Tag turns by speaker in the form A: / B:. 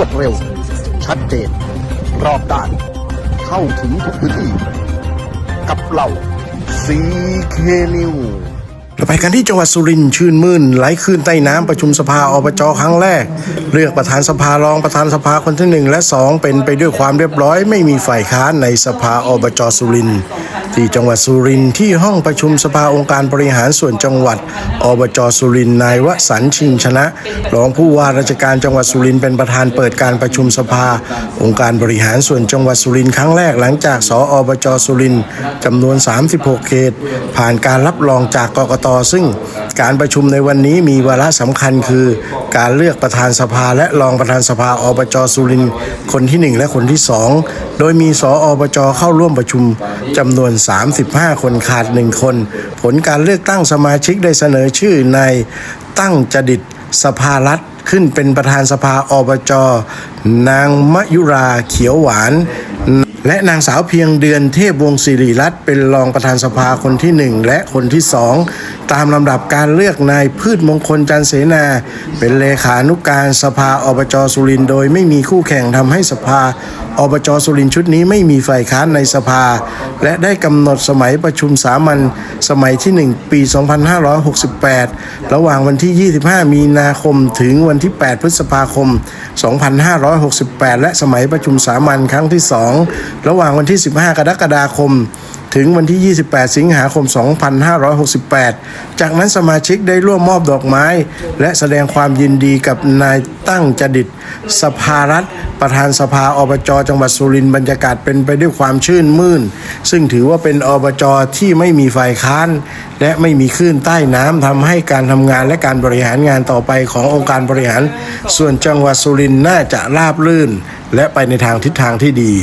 A: วดเร็ว ชัดเจน รอบด้าน เข้าถึงทุกพื้นที่ กับเราซีเคนิวเราไปกันที่จังหวัดสุรินทร์ชื่นมื่นไหลคลื่นใต้น้ำประชุมสภาอบจครั้งแรก เลือกประธานสภารองประธานสภาคนที่หนึ่งและสองเป็นไปด้วยความเรียบร้อย ไม่มีฝ่ายค้านในสภาอบจสุรินทร์ ที่จังหวัดสุรินทร์ที่ห้องประชุมสภาองค์การบริหารส่วนจังหวัด อบจสุรินทร์นายวสันชิงชนะรองผู้ว่าราชการจังหวัดสุรินทร์เป็นประธานเปิดการประชุมสภา องค์การบริหารส่วนจังหวัดสุรินทร์ครั้งแรกหลังจากสออบจสุรินทร์จำนวน 36 เขต ผ่านการรับรองจากกกตซึ่งการประชุมในวันนี้มีวาระสำคัญคือ การเลือกประธานสภาและรองประธานสภาอบจสุรินทร์คนที่ 1 และคนที่ 2 โดยมีสออบจเข้าร่วมประชุมจำนวน35 คนขาด1คน ผลการเลือกตั้งสมาชิกได้เสนอชื่อในตั้งจดิตสภารัฐขึ้นเป็นประธานสภาอบจ นางมยุราเขียวหวาน และนางสาวเพียงเดือนเทพวงศ์สิริรัตน์เป็นรองประธานสภาคนที่หนึ่งและคนที่สองตามลำดับการเลือกนายพืชมงคลจันเสนา เป็นเลขานุกการสภาอบจสุรินโดยไม่มีคู่แข่งทำให้สภาอบจสุรินชุดนี้ไม่มีฝ่ายค้านในสภา และได้กำหนดสมัยประชุมสามัญสมัยที่ 1 ปี 2568 ระหว่างวันที่ 25 มีนาคมถึงวันที่ 8 พฤษภาคม 2568 และสมัยประชุมสามัญครั้งที่ 2ระหว่างวันที่ 15 กรกฎาคม ถึงวันที่ 28 สิงหาคม 2568 จากนั้นสมาชิกได้ร่วมมอบดอกไม้ และแสดงความยินดีกับนายตั้งจดิตสภารัฐ ประธานสภาอบจจังหวัดสุรินทร์บรรยากาศเป็นไปด้วยความชื่นมื่น ซึ่งถือว่าเป็นอบจที่ไม่มีฝ่ายค้าน และไม่มีคลื่นใต้น้ำทำให้การทำงานและการบริหารงานต่อไปขององค์การบริหาร ส่วนจังหวัดสุรินทร์น่าจะราบรื่น และไปในทางทิศทางที่ดี